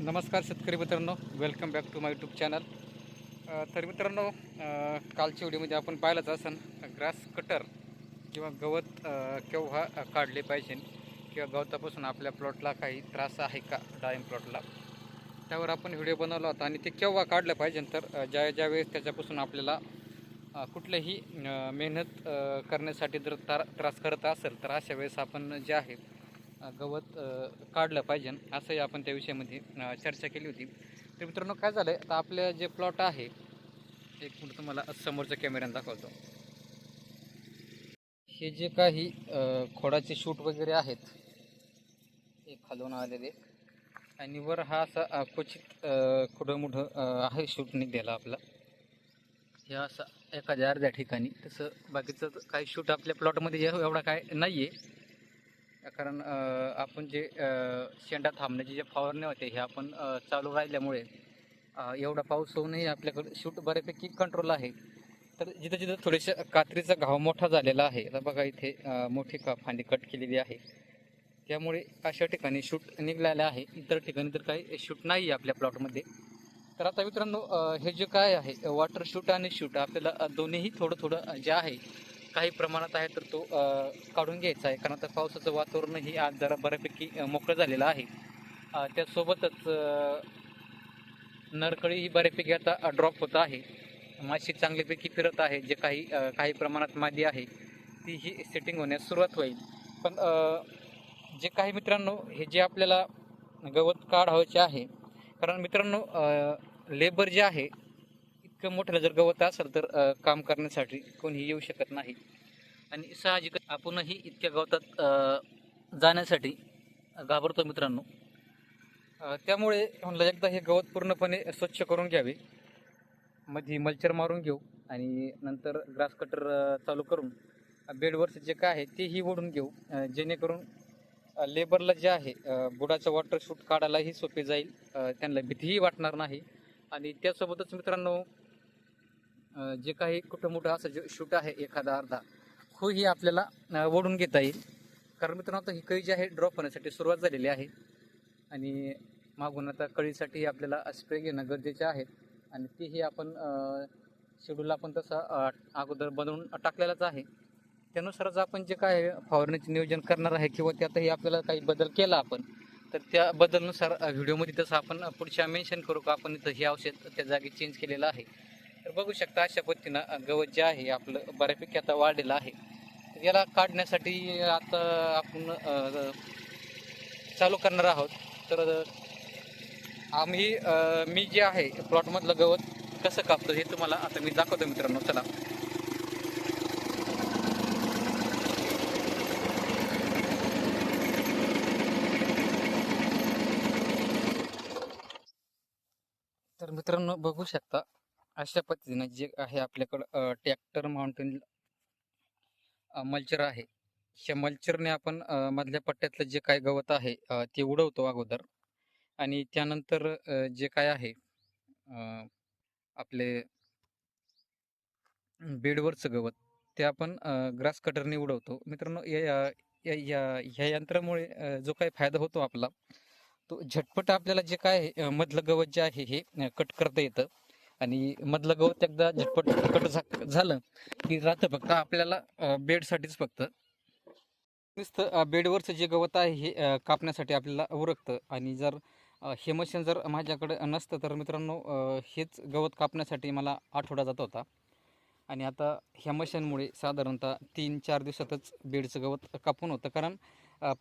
नमस्कार शेतकरी मित्रांनो. Welcome back to my YouTube channel तर मित्रांनो कालच्या व्हिडिओमध्ये आपण पाहिलंच असेल ग्रास कटर किंवा गवत केव्हा काढले पाहिजे किंवा गवतापासून आपल्या प्लॉटला काही त्रास आहे का डाळिंब प्लॉटला त्यावर आपण व्हिडिओ बनवला होता आणि ते केव्हा काढलं पाहिजे तर ज्या ज्यावेळेस त्याच्यापासून आपल्याला कुठल्याही मेहनत करण्यासाठी जर त्रास त्रास करत असेल तर अशा वेळेस आपण जे आहे गवत काढलं पाहिजे. असंही आपण त्या विषयामध्ये चर्चा केली होती. तर मित्रांनो काय झालं आहे आता आपलं जे प्लॉट आहे एक मिनिट तुम्हाला समोरच्या कॅमेऱ्यानं दाखवतो. हे जे काही खोडाचे शूट वगैरे आहेत हे खालून आलेले. आणि वर हा असा क्वचित कुठं मोठं आहे शूट निघाला आपला. हे असं एखाद्या अर्ध्या ठिकाणी. तसं बाकीचं काही शूट आपल्या प्लॉटमध्ये एवढा काय नाही आहे कारण आपण जे शेंडा थांबण्याची जे फवारणे होते हे आपण चालू राहिल्यामुळे एवढा पाऊस होऊनही आपल्याकडे शूट बऱ्यापैकी कंट्रोल आहे. तर जिथं जिथं थोडेसे कात्रीचा घाव मोठा झालेला आहे आता बघा इथे मोठी का फांदी कट केलेली आहे. त्यामुळे अशा ठिकाणी शूट निघालेला आहे. इतर ठिकाणी तर काही शूट नाही आहे आपल्या प्लॉटमध्ये तर आता मित्रांनो हे जे काय आहे वॉटर शूट आणि शूट आपल्याला दोन्हीही थोडं थोडं जे आहे काही प्रमाणात आहे तर तो काढून घ्यायचा आहे. कारण आता पावसाचं वातावरणही आज जरा बऱ्यापैकी मोकळं झालेलं आहे. त्यासोबतच नरकळी ही बऱ्यापैकी आता ड्रॉप होत आहे. माशी चांगल्यापैकी फिरत आहे. जे काही काही प्रमाणात मादी आहे ती ही सेटिंग होण्यास सुरुवात होईल. पण जे काही मित्रांनो हे जे आपल्याला गवत काढावायचे आहे. कारण मित्रांनो लेबर जे आहे इतकं मोठ्याला जर गवत असेल तर अ, काम करण्यासाठी कोणीही येऊ शकत नाही. आणि साहजिक आपणही इतक्या गवतात अ, जाण्यासाठी घाबरतो मित्रांनो. अ, त्यामुळे म्हणलं एकदा हे गवत पूर्णपणे स्वच्छ करून घ्यावे. मध्ये मल्चर मारून घेऊ आणि नंतर ग्रास कटर चालू करून बेडवरचं जे काय आहे तेही ओढून घेऊ अ, जेणेकरून अ, लेबरला जे आहे अ, बुडाचं वॉटर शूट काढायलाही सोपे जाईल. अ, त्यांना भीतीही वाटणार नाही. आणि त्यासोबतच मित्रांनो जे काही कुठं मोठं असं जे शूट आहे एखादा अर्धा खोही आपल्याला ओढून घेता येईल. कारण मित्रांनो आता ही कळी जी आहे ड्रॉप होण्यासाठी सुरुवात झालेली आहे. आणि मागून आता कळीसाठी आपल्याला स्प्रे घेणं गरजेचे आहे. आणि तेही आपण शेड्यूल आपण तसा अगोदर बनवून टाकलेलाच आहे. त्यानुसारच आपण जे काय फवारण्याचे फवारणीचे नियोजन करणार आहे किंवा त्यातही आपल्याला काही बदल केला आपण तर त्या बदलनुसार व्हिडिओमध्ये तसं आपण पुढच्या मेन्शन करू का? आपण इथं हे औषध त्या जागी चेंज केलेलं आहे. तर बघू शकता अशा पद्धतीनं गवत जे आहे आपलं बऱ्यापैकी आता वाढलेलं आहे. याला काढण्यासाठी आता आपण चालू करणार आहोत. तर आम्ही मी जे आहे प्लॉटमधलं गवत कसं कापतो हे तुम्हाला आता मी दाखवतो मित्रांनो. चला. तर मित्रांनो बघू शकता अशा पद्धतीनं जे आहे आपल्याकडं ट्रॅक्टर माउंटेन मल्चर आहे. ह्या मल्चरने आपण मधल्या पट्ट्यातलं जे काय गवत आहे ते उडवतो अगोदर. आणि त्यानंतर जे काय आहे आपले बेडवरचं गवत ते आपण ग्रास कटरने उडवतो. मित्रांनो या या- ह्या यंत्रामुळे जो काही फायदा होतो आपला तो झटपट आपल्याला जे काय आहे, मधलं गवत जे आहे हे कट करता येतं. आणि मधलं गवत एकदा झटपट कट झालं की राहतं फक्त आपल्याला बेडसाठीच फक्त. नुसतं बेडवरचं जे गवत आहे हे कापण्यासाठी आपल्याला उरकतं. आणि जर हे मशीन जर माझ्याकडे नसतं तर मित्रांनो हेच गवत कापण्यासाठी मला आठवडा जात होता. आणि आता ह्या मशीनमुळे साधारणतः तीन चार दिवसातच बेडचं गवत कापून होतं. कारण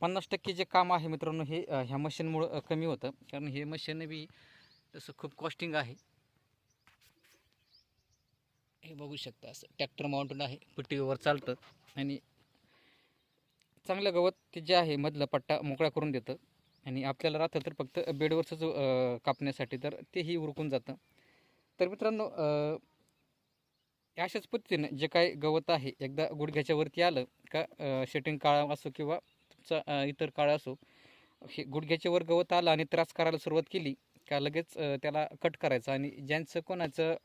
पन्नास टक्के जे काम आहे मित्रांनो हे ह्या मशीनमुळं कमी होतं. कारण हे मशीन बी तसं खूप कॉस्टिंग आहे. हे बघू शकता असं. ट्रॅक्टर माउंटेन आहे. पट्टीवर चालतं. आणि चांगलं गवत ते जे आहे मधलं पट्टा मोकळा करून देतं. आणि आपल्याला राहतं तर फक्त बेडवरचं जो कापण्यासाठी तर तेही उरकून जातं. तर मित्रांनो अशाच पद्धतीनं जे काही गवत आहे एकदा गुडघ्याच्या वरती आलं का शेटिंग काळा असो किंवा तुमचा इतर काळ असो हे गुडघ्याच्या वर गवत आलं आणि त्रास करायला सुरुवात केली का लगेच त्याला कट करायचं आणि ज्यांचं कोणाचं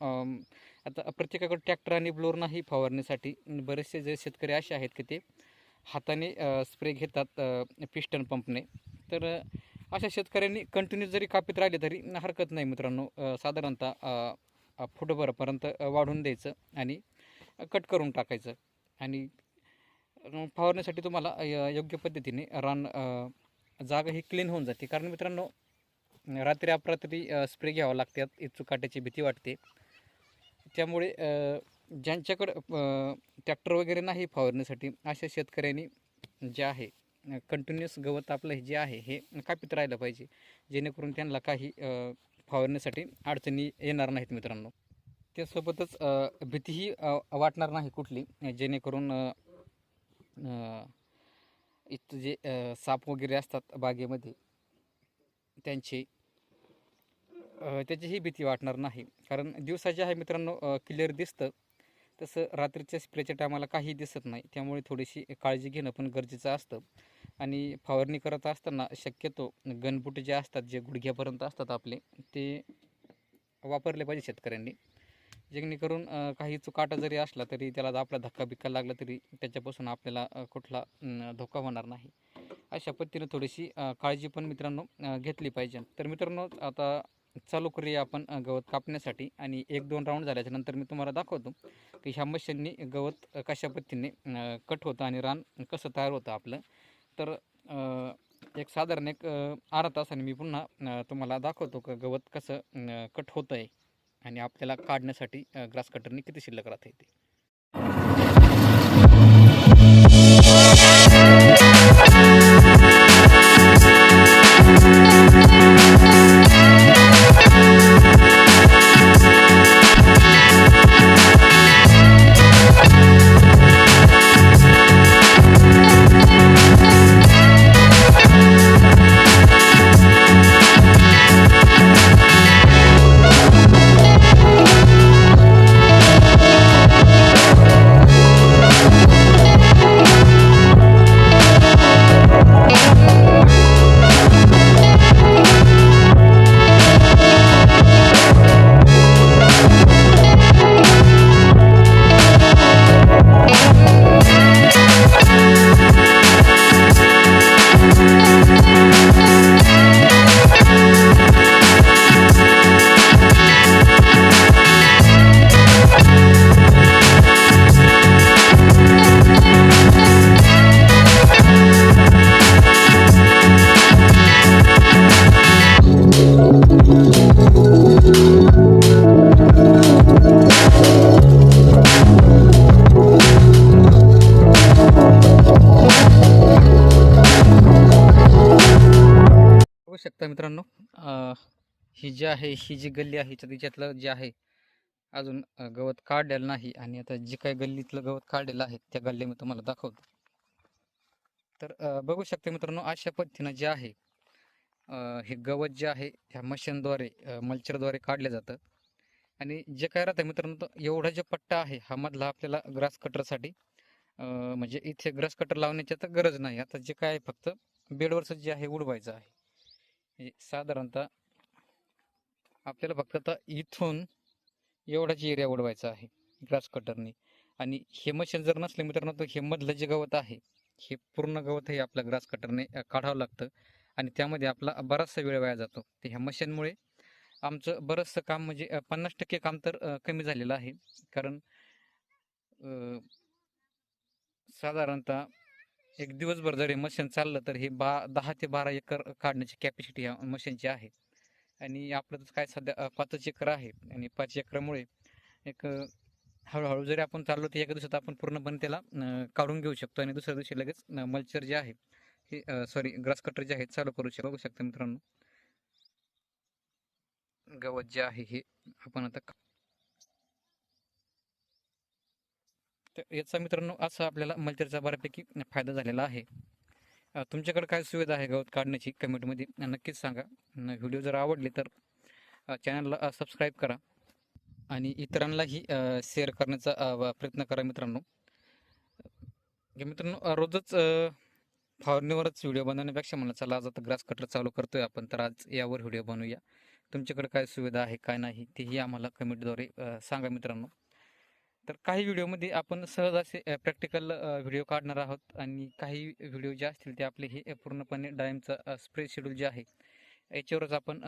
आता प्रत्येकाकडे ट्रॅक्टर आणि ब्लोर नाही फवारण्यासाठी बरेचसे जे शेतकरी असे आहेत की ते हाताने स्प्रे घेतात पिस्टन पंपने तर अशा शेतकऱ्यांनी कंटिन्यू जरी कापीत राहिले तरी हरकत नाही मित्रांनो. साधारणतः अ, फुटभरापर्यंत वाढून द्यायचं आणि कट करून टाकायचं. आणि फवारण्यासाठी तुम्हाला योग्य पद्धतीने रान जागा ही क्लीन होऊन जाते. कारण मित्रांनो रात्री अपरात्री स्प्रे घ्यावं लागतात इचू काट्याची भीती वाटते. त्यामुळे ज्यांच्याकडं ट्रॅक्टर वगैरे नाही फवारण्यासाठी अशा शेतकऱ्यांनी जे आहे कंटिन्युअस गवत आपलं हे जे आहे हे कापीत राहिलं पाहिजे. जेणेकरून त्यांना काही फवारण्यासाठी अडचणी येणार नाहीत मित्रांनो. त्यासोबतच भीतीही वाटणार नाही कुठली. जेणेकरून इथं जे साप वगैरे असतात बागेमध्ये त्यांची त्याचीही भीती वाटणार नाही. कारण दिवसाचे आहे मित्रांनो क्लिअर दिसतं. तसं रात्रीच्या स्प्रेच्या टायमाला काही दिसत नाही. त्यामुळे थोडीशी काळजी घेणं पण गरजेचं असतं. आणि फवारणी करत असताना शक्यतो गनबुट जे असतात जे गुडघ्यापर्यंत असतात आपले ते वापरले पाहिजे शेतकऱ्यांनी. जेणेकरून काही चुकाटा जरी असला तरी त्याला आपला धक्का बिक्का लागला तरी त्याच्यापासून आपल्याला कुठला धोका होणार नाही. अशा पद्धतीनं थोडीशी काळजी पण मित्रांनो घेतली पाहिजे. तर मित्रांनो आता चालू करूया आपण गवत कापण्यासाठी. आणि एक दोन राऊंड झाल्याच्यानंतर मी तुम्हाला दाखवतो की ह्या मशीननी गवत कशा पद्धतीने कट होतं आणि रान कसं तयार होतं आपलं. तर एक साधारण एक अर्धा तासाने मी पुन्हा तुम्हाला दाखवतो का गवत कसं कट होतं आहे आणि आपल्याला काढण्यासाठी ग्रास कटरने किती शिल्लक राहते ते. ही जी आहे ही जी गल्ली आहे तर तिच्यातलं जे आहे अजून गवत काढलेलं नाही आणि आता जे काही गल्लीतलं गवत काढलेलं आहे त्या गल्ली मी तुम्हाला दाखवतो. तर बघू शकते मित्रांनो अशा पद्धतीनं जे आहे हे गवत जे आहे ह्या मशीनद्वारे मल्चरद्वारे काढलं जातं. आणि जे काय राहतं मित्रांनो एवढा जो पट्टा आहे हा मधला आपल्याला ग्रास कटरसाठी म्हणजे इथे ग्रास कटर लावण्याची तर गरज नाही. आता जे काय आहे फक्त बेडवरचं जे आहे उडवायचं आहे. हे साधारणतः आपल्याला फक्त आता इथून एवढाच एरिया उडवायचा आहे ग्रास कटरनी आणि हे मशीन जर नसले मित्रांनो तर हे मधलं जे गवत आहे हे पूर्ण गवत हे आपल्या ग्रास कटरने काढावं लागतं. आणि त्यामध्ये आपला बराचसा वेळ वाया जातो. तर ह्या मशीनमुळे आमचं बरंचसं काम म्हणजे पन्नास टक्के काम तर कमी झालेलं आहे. कारण साधारणतः एक दिवसभर जर हे मशीन चाललं तर हे बा दहा ते बारा एकर काढण्याची कॅपॅसिटी ह्या मशीनची आहे. आणि आपलं तर काय सध्या पाचच एकर आहे. आणि पाच एकरामुळे एक हळूहळू जरी आपण चाललो तर एका दिवसात आपण पूर्णपणे त्याला काढून घेऊ शकतो. आणि दुसऱ्या दिवशी लगेच मल्चर जे आहे हे सॉरी ग्रास कटर जे आहे चालू करू शकतो. बघू शकता मित्रांनो. गवत जे आहे हे आपण आता तर याचा मित्रांनो असा आपल्याला मल्चरचा बऱ्यापैकी फायदा झालेला आहे. तुमच्याकडे काय सुविधा आहे गवत काढण्याची कमेंटमध्ये? नक्कीच सांगा. व्हिडिओ जर आवडले तर चॅनलला सबस्क्राईब करा आणि इतरांनाही शेअर करण्याचा व- प्रयत्न करा मित्रांनो. मित्रांनो रोजच फावरणीवरच व्हिडिओ बनवण्यापेक्षा मला चला आज आता ग्रास कटर चालू करतोय आपण तर आज यावर व्हिडिओ बनवूया. तुमच्याकडे काय सुविधा आहे काय नाही तेही आम्हाला कमेंटद्वारे सांगा मित्रांनो. तर काही व्हिडिओमध्ये आपण सहज असे प्रॅक्टिकल व्हिडिओ काढणार आहोत आणि काही व्हिडिओ जे असतील ते आपले हे पूर्णपणे डायमचा स्प्रे शेड्यूल जे आहे याच्यावरच आपण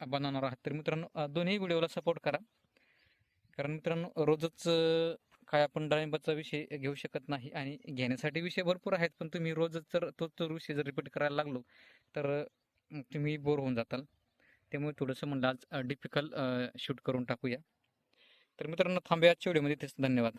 बनवणार आहात. तर मित्रांनो दोन्ही व्हिडिओला सपोर्ट करा. कारण मित्रांनो रोजच काय आपण डाळिंबाचा विषय घेऊ शकत नाही आणि घेण्यासाठी विषय भरपूर आहेत पण तुम्ही रोजच जर तोच तो विषय जर रिपीट करायला लागलो तर तुम्ही बोर होऊन जाताल. त्यामुळे थोडंसं म्हणलं आज डिफिकल्ट शूट करून टाकूया. तर मित्रांनो थांबूया आजच्या व्हिडिओमध्ये तेच धन्यवाद.